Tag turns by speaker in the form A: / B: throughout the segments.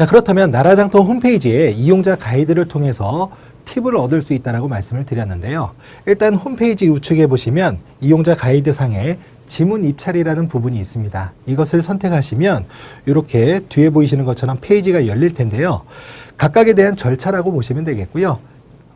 A: 자, 그렇다면 나라장터 홈페이지에 이용자 가이드를 통해서 팁을 얻을 수 있다라고 말씀을 드렸는데요. 일단 홈페이지 우측에 보시면 이용자 가이드 상에 지문 입찰이라는 부분이 있습니다. 이것을 선택하시면 이렇게 뒤에 보이시는 것처럼 페이지가 열릴 텐데요. 각각에 대한 절차라고 보시면 되겠고요.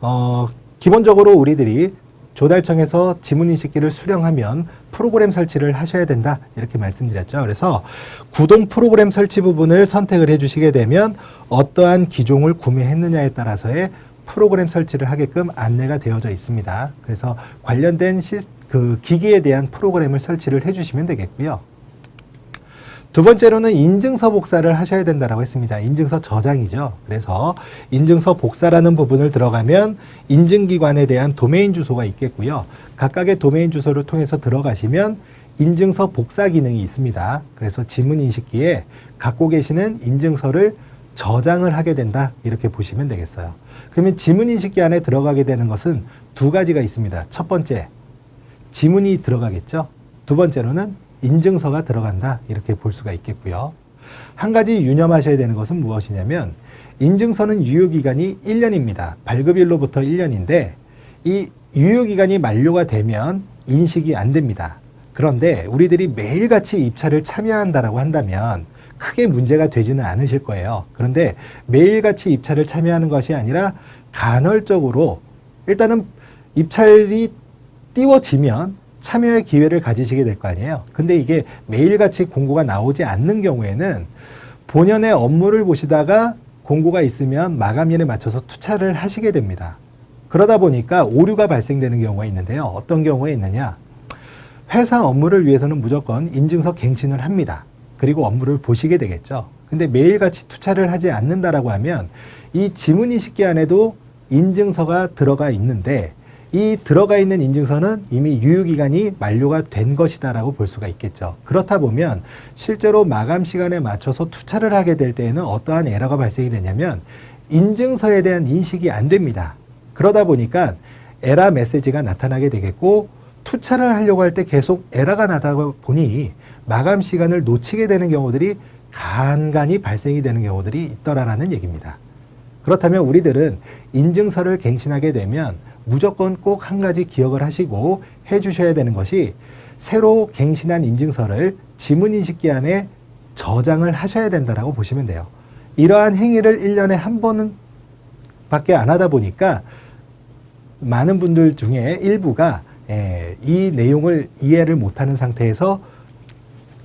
A: 어, 기본적으로 우리들이 조달청에서 지문인식기를 수령하면 프로그램 설치를 하셔야 된다 이렇게 말씀드렸죠. 그래서 구동 프로그램 설치 부분을 선택을 해주시게 되면 어떠한 기종을 구매했느냐에 따라서의 프로그램 설치를 하게끔 안내가 되어져 있습니다. 그래서 관련된 시, 그 기기에 대한 프로그램을 설치를 해주시면 되겠고요. 두 번째로는 인증서 복사를 하셔야 된다라고 했습니다. 인증서 저장이죠. 그래서 인증서 복사라는 부분을 들어가면 인증기관에 대한 도메인 주소가 있겠고요. 각각의 도메인 주소를 통해서 들어가시면 인증서 복사 기능이 있습니다. 그래서 지문 인식기에 갖고 계시는 인증서를 저장을 하게 된다. 이렇게 보시면 되겠어요. 그러면 지문 인식기 안에 들어가게 되는 것은 두 가지가 있습니다. 첫 번째, 지문이 들어가겠죠. 두 번째로는 인증서가 들어간다. 이렇게 볼 수가 있겠고요. 한 가지 유념하셔야 되는 것은 무엇이냐면 인증서는 유효기간이 1년입니다. 발급일로부터 1년인데 이 유효기간이 만료가 되면 인식이 안 됩니다. 그런데 우리들이 매일같이 입찰을 참여한다라고 한다면 크게 문제가 되지는 않으실 거예요. 그런데 매일같이 입찰을 참여하는 것이 아니라 간헐적으로 일단은 입찰이 띄워지면 참여의 기회를 가지시게 될 거 아니에요. 근데 이게 매일같이 공고가 나오지 않는 경우에는 본연의 업무를 보시다가 공고가 있으면 마감일에 맞춰서 투차를 하시게 됩니다. 그러다 보니까 오류가 발생되는 경우가 있는데요. 어떤 경우가 있느냐? 회사 업무를 위해서는 무조건 인증서 갱신을 합니다. 그리고 업무를 보시게 되겠죠. 근데 매일같이 투차를 하지 않는다라고 하면 이 지문인식 기 안에도 인증서가 들어가 있는데 이 들어가 있는 인증서는 이미 유효기간이 만료가 된 것이다라고 볼 수가 있겠죠. 그렇다 보면 실제로 마감 시간에 맞춰서 투차를 하게 될 때에는 어떠한 에러가 발생이 되냐면 인증서에 대한 인식이 안 됩니다. 그러다 보니까 에러 메시지가 나타나게 되겠고 투차를 하려고 할 때 계속 에러가 나다 보니 마감 시간을 놓치게 되는 경우들이 간간히 발생이 되는 경우들이 있더라라는 얘기입니다. 그렇다면 우리들은 인증서를 갱신하게 되면 무조건 꼭 한 가지 기억을 하시고 해 주셔야 되는 것이 새로 갱신한 인증서를 지문인식기 안에 저장을 하셔야 된다라고 보시면 돼요. 이러한 행위를 1년에 한 번은 밖에 안 하다 보니까 많은 분들 중에 일부가 예, 이 내용을 이해를 못하는 상태에서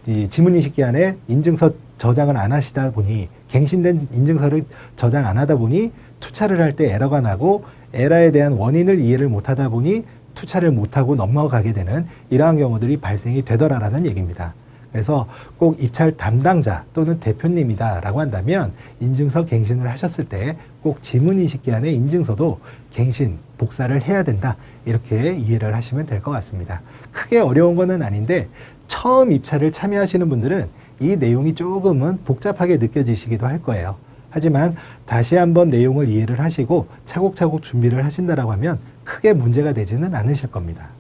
A: 이 지문인식기 안에 인증서 저장을 안 하시다 보니 갱신된 인증서를 저장 안 하다 보니 투차를 할 때 에러가 나고 에러에 대한 원인을 이해를 못 하다 보니 투차를 못 하고 넘어가게 되는 이러한 경우들이 발생이 되더라라는 얘기입니다. 그래서 꼭 입찰 담당자 또는 대표님이다라고 한다면 인증서 갱신을 하셨을 때 꼭 지문인식기 안에 인증서도 갱신, 복사를 해야 된다. 이렇게 이해를 하시면 될 것 같습니다. 크게 어려운 거는 아닌데 처음 입찰을 참여하시는 분들은 이 내용이 조금은 복잡하게 느껴지시기도 할 거예요. 하지만 다시 한번 내용을 이해를 하시고 차곡차곡 준비를 하신다라고 하면 크게 문제가 되지는 않으실 겁니다.